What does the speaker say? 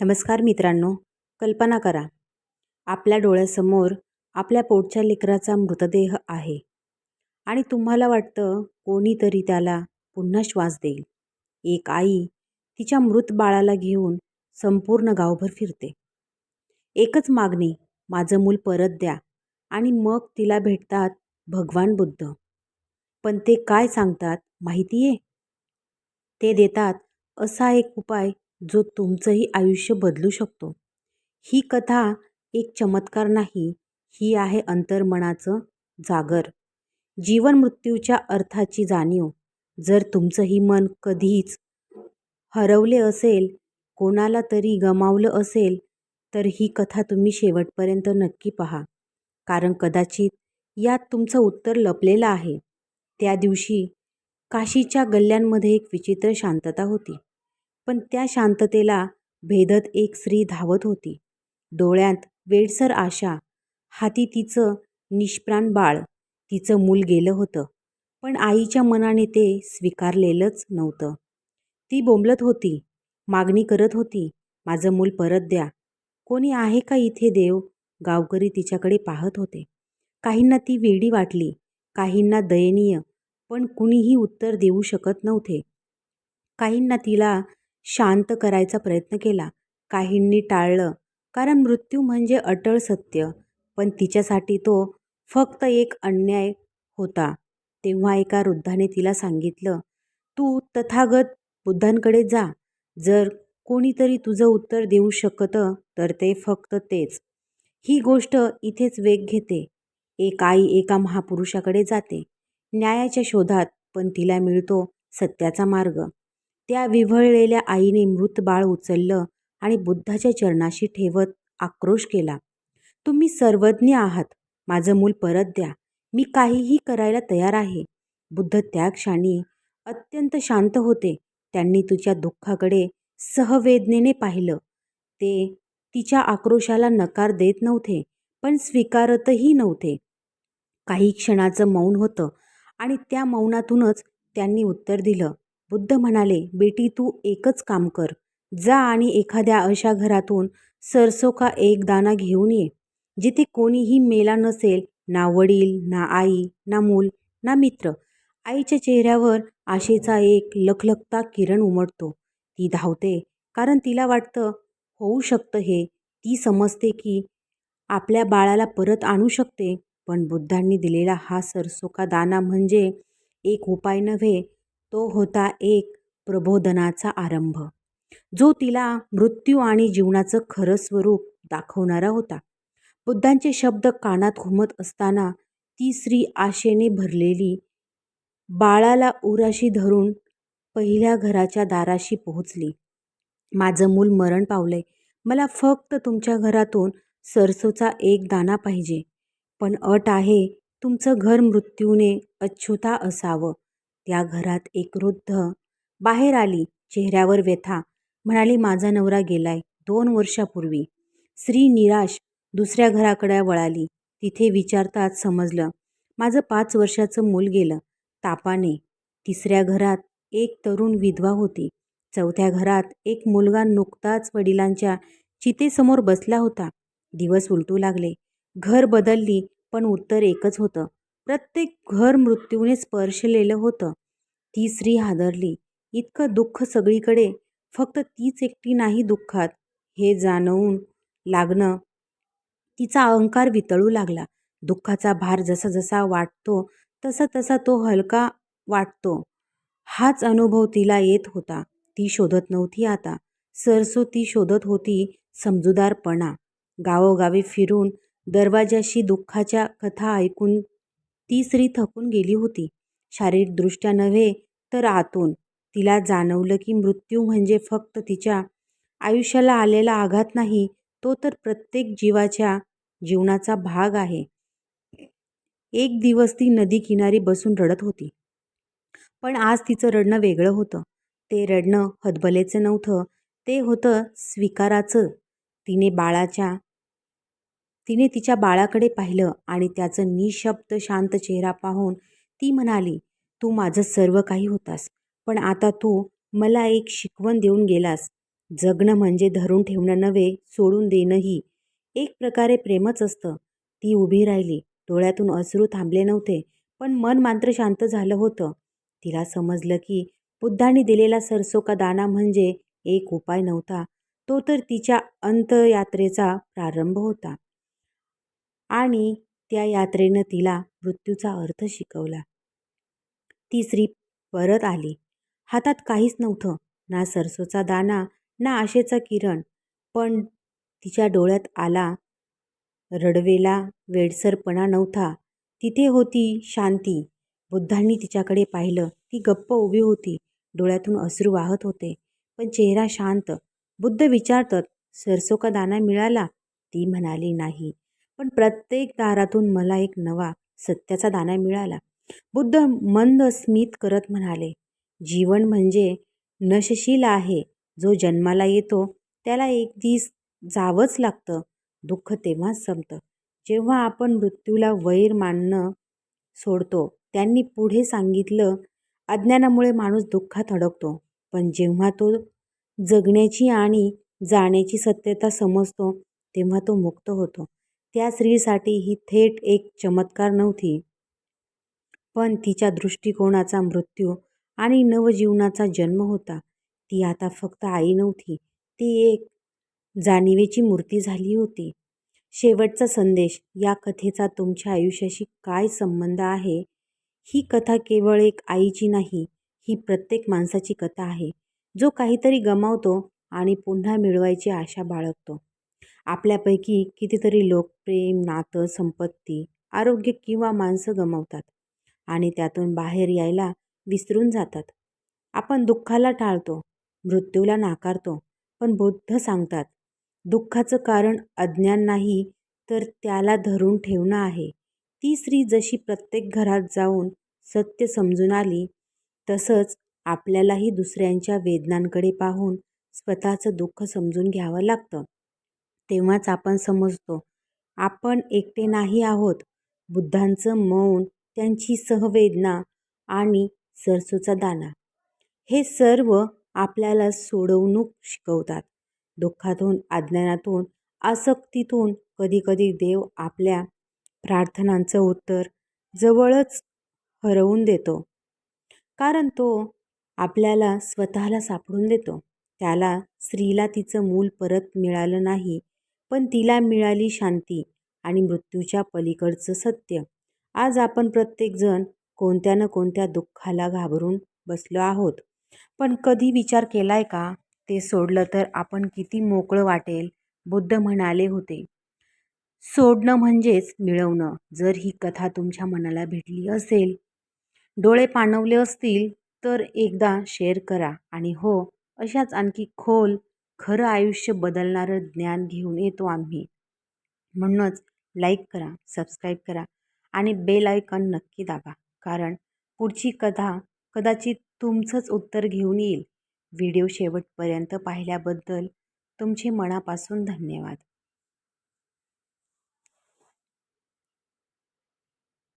नमस्कार मित्रांनो कल्पना करा. आपल्या डोळ्यासमोर आपल्या पोटच्या लेकराचा मृतदेह आहे आणि तुम्हाला वाटतं कोणीतरी त्याला पुन्हा श्वास देईल. एक आई तिच्या मृत बाळाला घेऊन संपूर्ण गावभर फिरते. एकच मागणी माझं मूल परत द्या आणि मग तिला भेटतात भगवान बुद्ध. पण ते काय सांगतात माहिती आहे ते देतात असा एक उपाय जो तुमचंही आयुष्य बदलू शकतो. ही कथा एक चमत्कार नाही ही आहे अंतर्मनाचं जागर. जीवन मृत्यूच्या अर्थाची जाणीव. जर तुमचंही मन कधीच हरवले असेल कोणाला तरी गमावलं असेल तर ही कथा तुम्ही शेवटपर्यंत नक्की पहा. कारण कदाचित यात तुमचं उत्तर लपलेलं आहे. त्या दिवशी काशीच्या गल्ल्यांमध्ये एक विचित्र शांतता होती. पण त्या शांततेला भेदत एक स्त्री धावत होती. डोळ्यात वेडसर आशा हाती तिचं निष्प्राण बाळ तिचं मूल गेलं होतं. पण आईच्या मनाने ते स्वीकारलेलंच नव्हतं. ती बोंबलत होती मागणी करत होती माझं मूल परत द्या. कोणी आहे का इथे देव? गावकरी तिच्याकडे पाहत होते. काहींना ती वेडी वाटली काहींना दयनीय पण कुणीही उत्तर देऊ शकत नव्हते. काहींना तिला शांत करायचा प्रयत्न केला. काहींनी टाळलं कारण मृत्यू म्हणजे अटळ सत्य पण तिच्यासाठी तो फक्त एक अन्याय होता. तेव्हा एका वृद्धाने तिला सांगितलं तू तथागत बुद्धांकडे जा. जर कोणीतरी तुझं उत्तर देऊ शकतं तर ते फक्त तेच. ही गोष्ट इथेच वेग घेते. एक आई एका महापुरुषाकडे जाते. न्यायाच्या शोधात पण तिला मिळतो सत्याचा मार्ग. त्या विव्हळलेल्या आईने मृत बाळ उचललं आणि बुद्धाच्या चरणाशी ठेवत आक्रोश केला. तुम्ही सर्वज्ञ आहात. माझं मूल परत द्या. मी काहीही करायला तयार आहे. बुद्ध त्या क्षणी अत्यंत शांत होते. त्यांनी तुझ्या दुःखाकडे सहवेदनेने पाहिलं. ते तिच्या आक्रोशाला नकार देत नव्हते पण स्वीकारतही नव्हते. काही क्षणाचं मौन होतं आणि त्या मौनातूनच त्यांनी उत्तर दिलं. बुद्ध म्हणाले बेटी तू एकच काम कर. जा आणि एखाद्या अशा घरातून सरसो का एक दाना घेऊन ये. जिथे कोणीही मेला नसेल ना वडील ना आई ना मूल ना मित्र. आईच्या चेहऱ्यावर आशेचा एक लखलखता किरण उमटतो. ती धावते कारण तिला वाटतं होऊ शकतं हे. ती समजते की आपल्या बाळाला परत आणू शकते. पण बुद्धांनी दिलेला हा सरसोका दाना म्हणजे एक उपाय नव्हे तो होता एक प्रबोधनाचा आरंभ जो तिला मृत्यू आणि जीवनाचं खरं स्वरूप दाखवणारा होता. बुद्धांचे शब्द कानात घुमत असताना ती स्त्री आशेने भरलेली बाळाला उराशी धरून पहिल्या घराच्या दाराशी पोहोचली. माझं मूल मरण पावलंय. मला फक्त तुमच्या घरातून सरसोचा एक दाना पाहिजे. पण अट आहे तुमचं घर मृत्यूने अच्छुता असावं. त्या घरात एक वृद्ध बाहेर आली चेहऱ्यावर व्यथा. म्हणाली माझा नवरा गेलाय दोन वर्षापूर्वी. स्त्री निराश दुसऱ्या घराकडे वळाली. तिथे विचारताच समजलं माझं पाच वर्षाचं मूल गेलं तापाने. तिसऱ्या घरात एक तरुण विधवा होती. चौथ्या घरात एक मुलगा नुकताच वडिलांच्या चितेसमोर बसला होता. दिवस उलटू लागले. घर बदलली पण उत्तर एकच होतं. प्रत्येक घर मृत्यूने स्पर्शलेलं होतं. ती स्त्री हादरली. इतकं दुःख सगळीकडे. फक्त तीच एकटी नाही दुःखात. हे जाणवून लागणं तिचा अहंकार वितळू लागला. दुःखाचा भार जसा जसा वाटतो तसा तसा तो हलका वाटतो. हाच अनुभव तिला येत होता. ती शोधत नव्हती आता. सरसो ती शोधत होती समजूदारपणा. गावोगावी फिरून दरवाजाशी दुःखाच्या कथा ऐकून ती स्त्री थकून गेली होती. शारीरिकदृष्ट्या नव्हे तर आतून. तिला जाणवलं की मृत्यू म्हणजे फक्त तिच्या आयुष्याला आलेला आघात नाही तो तर प्रत्येक जीवाच्या जीवनाचा भाग आहे. एक दिवस ती नदी किनारी बसून रडत होती. पण आज तिचं रडणं वेगळं होतं. ते रडणं हतबलेचं नव्हतं ते होतं स्वीकाराचं. तिने बाळाच्या तिने तिच्या बाळाकडे पाहिलं आणि त्याचं निशब्द शांत चेहरा पाहून ती म्हणाली तू माझं सर्व काही होतास पण आता तू मला एक शिकवण देऊन गेलास. जगणं म्हणजे धरून ठेवणं नव्हे सोडून देणंही. एक प्रकारे प्रेमच असतं. ती उभी राहिली. डोळ्यातून अश्रू थांबले नव्हते पण मन मात्र शांत झालं होतं. तिला समजलं की बुद्धांनी दिलेला सरसो का दाना म्हणजे एक उपाय नव्हता. तो तर तिच्या अंतयात्रेचा प्रारंभ होता. आणि त्या यात्रेनं तिला मृत्यूचा अर्थ शिकवला. ती स्त्री परत आली. हातात काहीच नव्हतं ना सरसोचा दाना ना आशेचा किरण पण तिच्या डोळ्यात आला रडवेला वेडसरपणा नव्हता. तिथे होती शांती. बुद्धांनी तिच्याकडे पाहिलं ती गप्प उभी होती. डोळ्यातून अश्रू वाहत होते. पण चेहरा शांत. बुद्ध विचारतात सरसो का दाना मिळाला? ती म्हणाली नाही. पण प्रत्येक दारातून मला एक नवा सत्याचा दाना मिळाला. बुद्ध मंद स्मित करत म्हणाले जीवन म्हणजे नशशील आहे. जो जन्माला येतो त्याला एक दिस जावंच लागतं. दुःख तेव्हाच संपतं. जेव्हा आपण मृत्यूला वैर मानणं सोडतो त्यांनी पुढे सांगितलं अज्ञानामुळे माणूस दुःखात अडकतो. पण जेव्हा तो जगण्याची आणि जाण्याची सत्यता समजतो तेव्हा तो मुक्त होतो. त्या स्त्रीसाठी ही थेट एक चमत्कार नव्हती. पण तिच्या दृष्टिकोनाचा मृत्यू आणि नवजीवनाचा जन्म होता. ती आता फक्त आई नव्हती ती एक जाणिवेची मूर्ती झाली होती. शेवटचा संदेश या कथेचा तुमच्या आयुष्याशी काय संबंध आहे? ही कथा केवळ एक आईची नाही ही प्रत्येक माणसाची कथा आहे. जो काहीतरी गमावतो आणि पुन्हा मिळवायची आशा बाळगतो. आपल्यापैकी कितीतरी लोक प्रेम नातं संपत्ती आरोग्य किंवा माणसं गमावतात आणि त्यातून बाहेर यायला विसरून जातात. आपण दुःखाला टाळतो मृत्यूला नाकारतो पण बुद्ध सांगतात दुःखाचं कारण अज्ञान नाही तर त्याला धरून ठेवणं आहे. ती स्त्री जशी प्रत्येक घरात जाऊन सत्य समजून आली तसंच आपल्यालाही दुसऱ्यांच्या वेदनांकडे पाहून स्वतःचं दुःख समजून घ्यावं लागतं. तेव्हाच आपण समजतो. आपण एकटे नाही आहोत. बुद्धांचं मौन त्यांची सहवेदना आणि सरसूचा दाना. हे सर्व आपल्याला सोडवणूक शिकवतात. दुःखातून अज्ञानातून आसक्तीतून कधीकधी देव आपल्या प्रार्थनांचं उत्तर जवळच हरवून देतो. कारण तो आपल्याला स्वतःला सापडून देतो. त्याला स्त्रीला तिचं मूल परत मिळालं नाही. पण तिला मिळाली शांती आणि मृत्यूच्या पलीकडचं सत्य. आज आपण प्रत्येकजण कोणत्या ना कोणत्या दुःखाला घाबरून बसलो आहोत. पण कधी विचार केलाय का? ते सोडलं तर आपण किती मोकळं वाटेल बुद्ध म्हणाले होते. सोडणं म्हणजेच मिळवणं. जर ही कथा तुमच्या मनाला भेटली असेल डोळे पाणवले असतील तर एकदा शेअर करा आणि हो अशाच आणखी खोल खरं आयुष्य बदलणारं ज्ञान घेऊन येतो आम्ही. म्हणूनच लाईक करा सबस्क्राईब करा आणि बेल आयकॉन नक्की दाबा. कारण पुढची कथा कदाचित तुमचंच उत्तर घेऊन येईल. व्हिडिओ शेवटपर्यंत पाहिल्याबद्दल तुमचे मनापासून धन्यवाद.